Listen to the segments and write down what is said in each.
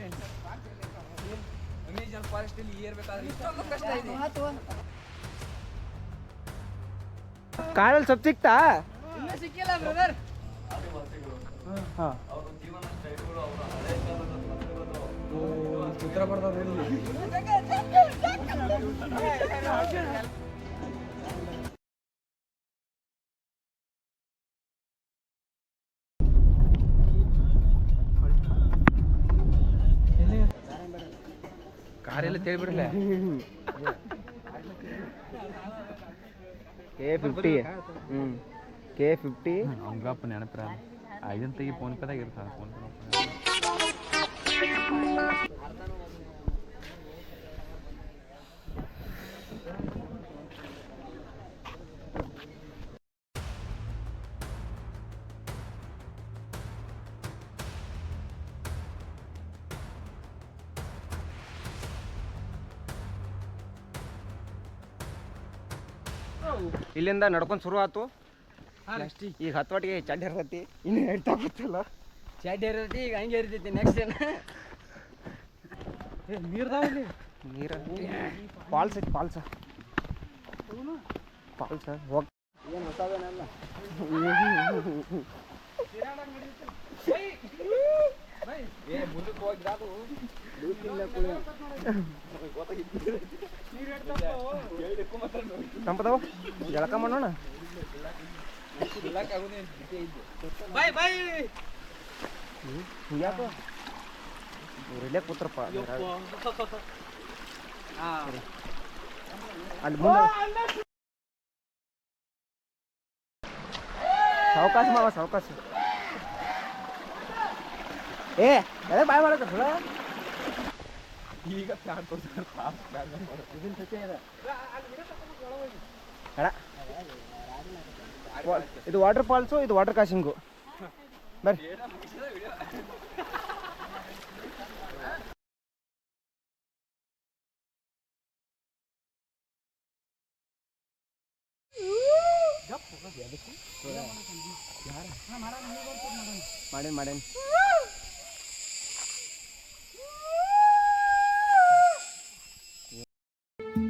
Friends Amazon forest ಅಲ್ಲಿ ಏರ್ಬೇಕಾದ್ರೆ ಇಷ್ಟೊಂದು ಕಷ್ಟ ಇದೆ ಕಾಡಲ್ಲಿ ಸೊಪ್ಪು ಸಿಕ್ತಾ ಇನ್ನೂ ಸಿಕ್ಕಿಲ್ಲ ಬ್ರದರ್ ಹಾಂ ಚಿತ್ರ ಬರ್ತಾವ್ರಿ ಕಾರೆಲ್ಲ ತೇಳ್ಬಿಡ್ಲೆ ಕೆ ಫಿಫ್ಟಿ ಹ್ಞೂ ಕೆ ಫಿಫ್ಟಿ ಅವಂಗಪ್ಪ ನೆನಪಿರ ಇದನ್ನ ತೆಗಿ ಫೋನ್ ಪೇದಾಗ ಇರ್ತಾನೆ ಫೋನ್ ಪೇ ಇಲ್ಲಿಂದ ನಡ್ಕೊಂಡು ಶುರು ಆಯ್ತು ಈಗ. ಹತ್ತುವಟ್ಟಿಗೆ ಚಡ್ಡಿ ಇರ್ತೈತಿ ಇನ್ನು ಹೇಳ್ತಾ ಗೊತ್ತಿಲ್ಲ ಚಡ್ಡಿ ಇರ್ತೈತಿ ಈಗ ಹಂಗೆ ಇರ್ತೈತಿ ನೆಕ್ಸ್ಟ್ ಏನ? ನೀರ್ದಾವಲ್ಲಿ ನೀರ ಫಾಲ್ಸ್ ಐತಿ ಪಾಲ್ಸ. ಫಾಲ್ಸ ಹೋಗ್. ಏನು ಹೊಸವೇನಲ್ಲ ತಂಪದವ? ಜಳಕ ಮಾಡೋಣ? Bye bye. ಯಾಕೆ ಇಲ್ಲೇ ಕೂತ್ರಪ್ಪ. ಅಲ್ಲಿ ಮುಂದೆ ಸಾವಕಾಶ ಮಾವ ಸಾವಕಾಶ. ಏ ಎದೆ ಬಾಯ್ ಮಾಡಕ ಈಗ ಪ್ಲಾನ್ ತೋರಿಸ್ತಾರೆ ಅಡ ಇದು ವಾಟರ್ ಫಾಲ್ಸು ಇದು ವಾಟರ್ ಕಾಶಿಂಗು ಬರ್ರಿ. ಮಾಡೇನ್ ಮಾಡೇನ್? ಈಗ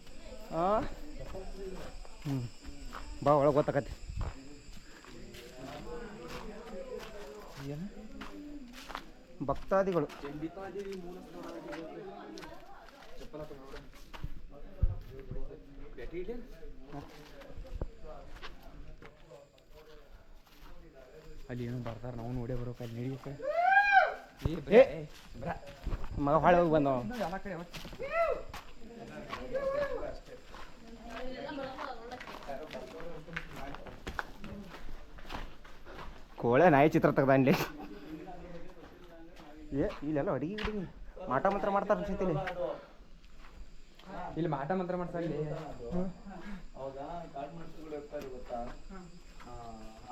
ಹಾಂ ಹ್ಞೂ ಬಾ ಒಳಗೆ ಗೊತ್ತಾಕತಿ ಭಕ್ತಾದಿಗಳು. ಅಲ್ಲಿ ಏನು ಬರ್ತಾರೆ ನಾವು ನೋಡೇ ಬರೋಕೆ ಅಲ್ಲಿ ನಡಿಯಕ್ಕೆ ಏ ಮಗ ಹಾಳೆ ಹೋಗಿ ಬಂದವ ಎಲ್ಲ ಕಡೆ ಒಟ್ಟು. ಕೋಳೆ ನಾಯಿ ಚಿತ್ರ ತೆಗ್ದ ಇಲ್ಲಿ ಏ ಇಲ್ಲೆಲ್ಲ ಅಡಿಗೆ ಗಿಡಿಗೆ ಮಾಟ ಮಂತ್ರ ಮಾಡ್ತಾರ ಅನ್ಸೈತಿ ಇಲ್ಲಿ. ಮಾಟ ಮಂತ್ರ ಮಾಡ್ತಾರೆ ಇರ್ತಾರೆ ಗೊತ್ತಾ? ಆ,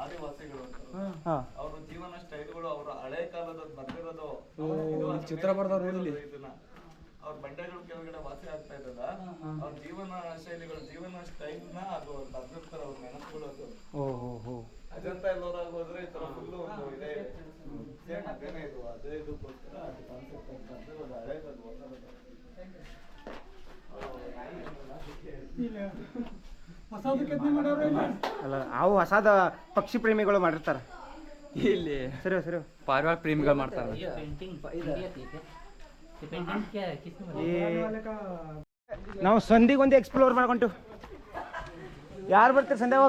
ಆದಿವಾಸಿಗಳು. ಅವ್ರ ಜೀವನ ಸ್ಟೈಲ್ಗಳು ಅವ್ರ ಹಳೆ ಕಾಲದ ಬರ್ತಿರೋದು ಚಿತ್ರ ಬರ್ದವ್ರು ಇಲ್ಲಿ. ಇದನ್ನ. ಅವ್ರ ಬಂಡೆಗಳ ಕೆಳಗಡೆ ವಾಸಿ ಆಗ್ತಾ ಇದ್ದಲ್ಲ ಅವ್ರ ಜೀವನ ಶೈಲಿಗಳು ಜೀವನ ಸ್ಟೈಲ್ನ ಅದು ಬರ್ದಿರ್ತಾರೆ ಅವ್ರ ನೆನಪುಗಳು ಅದು ಓ ಹೋ ಹೋ ಅಜಂತ ಎಲ್ಲೋರಾಗ ಹೋದ್ರೆ ಈ ತರ ಫುಲ್ ಒಂದು ಇದೇ ಸೇಮ್ ಅದೇನೇ ಇದು ಅದೇ ಇದಕ್ಕೋಸ್ಕರ ಅದು ಕಾನ್ಸೆಪ್ಟ್ ಅಂತ ಅಂದ್ರೆ ಒಂದು ಹಳೇದದು ಹೊಸದದು. ಅಲ್ಲ ಅವು ಹೊಸದ ಪಕ್ಷಿ ಪ್ರೇಮಿಗಳು ಮಾಡಿರ್ತಾರೆ. ಇಲ್ಲಿ. ಸರಿ ಸರಿ. ಪಾರಿವಾಳ ಪ್ರೇಮಿಗಳು ಮಾಡ್ತಾರೆ. ನಾವು ಸಂಧಿಗೆ ಒಂದು ಎಕ್ಸ್ಪ್ಲೋರ್ ಮಾಡ್ಕೊಂಟು. ಯಾರು ಬರ್ತೀರಿ ಸಂಧ್ಯಾ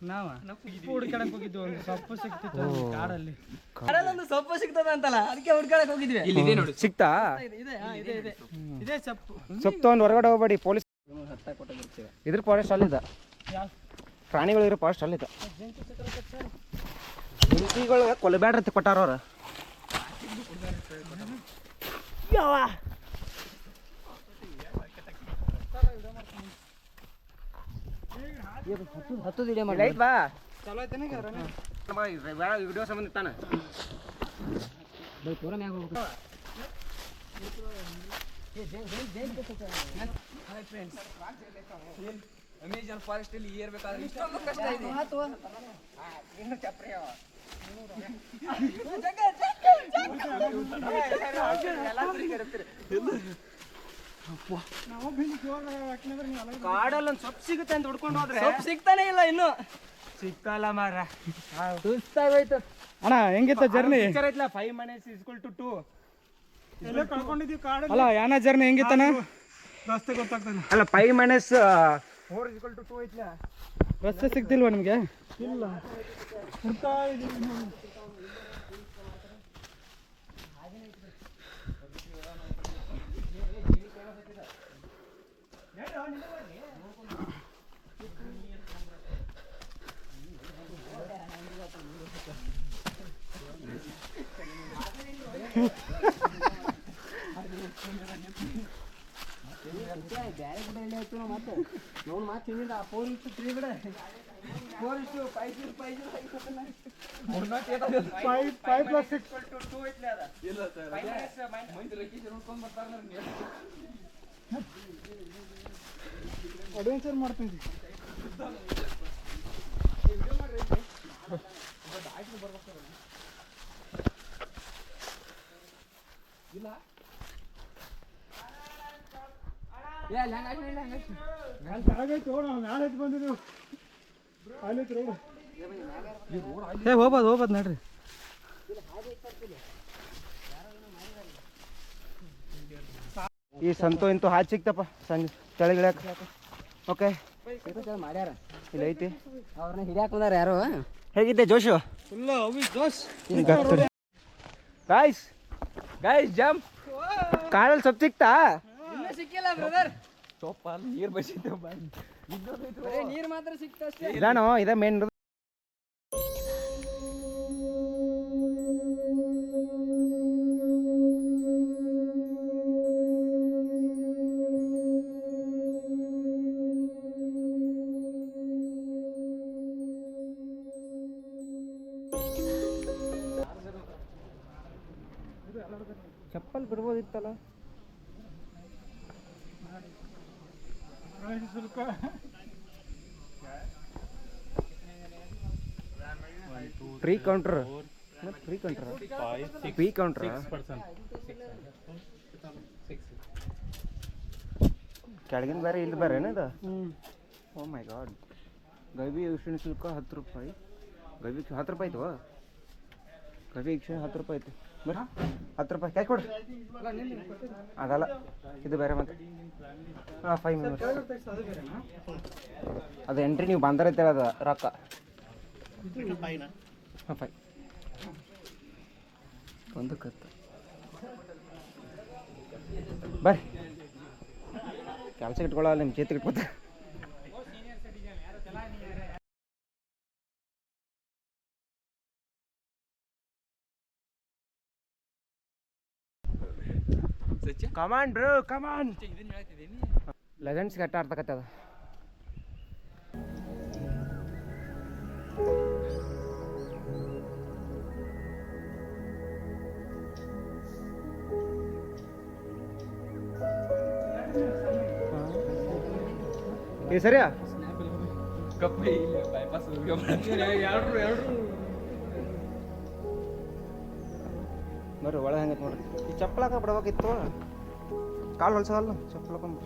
ನಾವ? ಹುಡ್ಕಾಡಕ್ ಹೋಗಿದ್ವಿ ಒಂದು ಸೊಪ್ಪು ಸಿಕ್ತಿತ್ತು ಅಲ್ಲಿ ಕಾಡಲ್ಲಿ. ಕಾಡಲ್ಲೊಂದು ಸೊಪ್ಪು ಸಿಗ್ತದ ಅಂತಲ್ಲ ಅದಕ್ಕೆ ಹುಡ್ಕಾಡಕ್ ಹೋಗಿದ್ವಿ. ಇಲ್ಲಿ ಇದೆ ನೋಡಿ. ಸಿಕ್ತಾ? ಇದೆ ಹಾ, ಇದೆ ಇದೆ. ಇದೇ ಸೊಪ್ಪು. ಸೊಪ್ಪು ತಗೊಂಡು ಹೊರಗಡೆ ಹೋಗ್ಬೇಡಿ ಪೊಲೀಸ್ ಇದ್ರ ಫಾರೆಸ್ಟ್ ಅಲ್ಲಿದ್ದ ಯಾವ ಪ್ರಾಣಿಗಳು ಇರೋ ಫಾರೆಸ್ಟ್ ಅಲ್ಲಿದ್ದ ಕೊಟ್ಟಾರ ಅವ್ರ. ಹತ್ತು ವಿಡಿಯೋ ಮಾಡಿ ಲೈಟ್ ಬಾ ಚಲೋ ಐತೇನೆ ವಿಡಿಯೋ ಸಂಬಂಧ ತಾನ ಪೂರ ಮ್ಯಾಗ ಹೋಗ್ಬೇಕು ಅಮೆಜಾನ್ ಫಾರೆಸ್ಟ್ ಅಲ್ಲಿ ಏರ್ಬೇಕಾದ್ರೆ ಇಷ್ಟೊಂದು ಕಷ್ಟ ಇದೆ ಇನ್ನು ಚಪ್ರಿ ಅವ ಕಾಡಲ್ಲಿ ಒಂದು ಸೊಪ್ಪು ಸಿಗುತ್ತೆ ಅಂತ ಹುಡ್ಕೊಂಡು ಹೋದ್ರೆ ಸೊಪ್ಪು ಸಿಗ್ತಾನೆ ಇಲ್ಲ ಇನ್ನು. ಸಿಕ್ಕಲ್ಲ ಮಾರ ಸುಸ್ತಾಗೋಯ್ತು. ಅಣ್ಣ ಹೆಂಗಿತ್ತ ಜರ್ನಿ ಐತ್ಲ ಫೈವ್ ಮೈನಸ್ ಇಸ್ಕೊಳ್ ಟು ಟೂ ಅಲ್ಲ ಯಾನ ಜರ್ನಿ ಹೆಂಗಿತ್ತನ ರಸ್ತೆ ಗೊತ್ತಾಗ್ತಾನೆ ಅಲ್ಲ ಫೈವ್ ಮೈನಸ್ ಫೋರ್ ಇಸ್ಕೊಳ್ ಟು ಟು ಐತ್ಲ. ರಸ್ತೆ ಸಿಗ್ತಿಲ್ವಾ ನಿಮ್ಗೆ? ಬೇರೆ ಕಡೆ ಎಲ್ಲಿ ಹೋಗ್ತೀವಿ ನಾವು ಮತ್ತೆ ನೋಡು ಮಾತು ಹಿಂದಿಂದ ಫೋರ್ ಇಷ್ಟು ತ್ರೀ ಬಿಡ ಫೋರ್ ಇಷ್ಟು five zero five zero five five plus six ಇಲ್ಲ ಸರ್ ಮೈಂಡ್ ಬರ್ತಾರೆ ಅಡ್ವೆಂಚರ್ ಮಾಡ್ತೀನಿ. ಹಂಗಾಯ್ತು ಇಲ್ಲ ಏ ಹೋಗ್ಬೋದು ಹೋಗ್ಬೋದು ನೋಡ್ರಿ. ಈ ಸಂತು ಇಂತೂ ಹಾಚ್ ಸಿಕ್ತಪ್ಪ ಸಂಜೆ ಚಳಿಗಿಳ್ಯಾಕ ಓಕೆ. ಮಾಡ್ಯಾರ ಇಲ್ಲ ಐತಿ ಅವ್ರನ್ನ ಹಿಡಿಯಾಕ ಬಂದಾರ ಯಾರು? ಹೇಗಿದ್ದೆ ಜೋಶು? ಫುಲ್ ಅವಿ ಜೋಶ್. ಗಾಯ್ಸ್ ಗಾಯ್ಸ್ ಜಂಪ್ ಕಾಲಲ್ಲಿ ಸೊಪ್ಪು ಸಿಕ್ತಾ? ಇನ್ನೂ ಸಿಕ್ಕಿಲ್ಲ ಬ್ರದರ್ ಸೊಪ್ಪ ನೀರು ಬಸಿದ್ದೆ ನೀರ್ ಮಾತ್ರ ಸಿಕ್ತಷ್ಟೇ ಇದಾನೋ ಇದ ಮೇನ್ ಚಪ್ಪಲ್ ಬಿಡ್ಬೋದಿತ್ತಲ್ಲ ಶುಲ್ಕ pre counter pre counter pre counter ಕೆಳಗಿನ ಬೇರೆ ಇಲ್ಲಿ ಬೇರೆ ಏನದ ಓ ಮೈ ಗಾಡ್ ಗವಿ ವೀಕ್ಷಣೆ ಶುಲ್ಕ ಹತ್ತು ರೂಪಾಯಿ ಗವಿ ಹತ್ತು ರೂಪಾಯಿ ಆಯ್ತು ಗವಿ ವೀಕ್ಷಣೆ ಹತ್ತು ರೂಪಾಯಿ ಆಯ್ತು ಬರ್ರಿ ಹತ್ತು ರೂಪಾಯಿ. ಕ್ಯಾಶ್ ಕೊಡ್ರಿ ಅದಲ್ಲ, ಇದು ಬೇರೆ ಮತ್ತೆ. ಹಾಂ ಫೈವ್ ಮೆಂಬರ್ಸ್ ಅದು ಎಂಟ್ರಿ ನೀವು ಬಂದರೈತೆ ಅದು ರೊಕ್ಕ. ಹಾಂ ಫೈ ಒಂದು ಕತ್ತು. ಬರ್ರಿ. ಕೆಲಸ ಇಟ್ಕೊಳ್ಳಲ್ಲ ನಿಮ್ಮ ಚೇತಿಗೆ ಇಟ್ಕೊತ come on bro come on legends ಗಟ್ಟ ಆಡ್ತಕತ್ತದ ಏ ಸರಿಯಾ? ಇಲ್ಲ ಬೈಪಾಸ್ ಬರ್ರಿ ಒಳಗೆ ಹಂಗೈತೆ ನೋಡ್ರಿ. ಈ ಚಪ್ಪಲ ಹಾಕ ಬಿಡ್ಬೇಕಿತ್ತು. ಕಾಲು ಹೊಲ್ಸೋದಲ್ಲ ಚಪ್ಪಲ ಹಾಕೊಂಡ್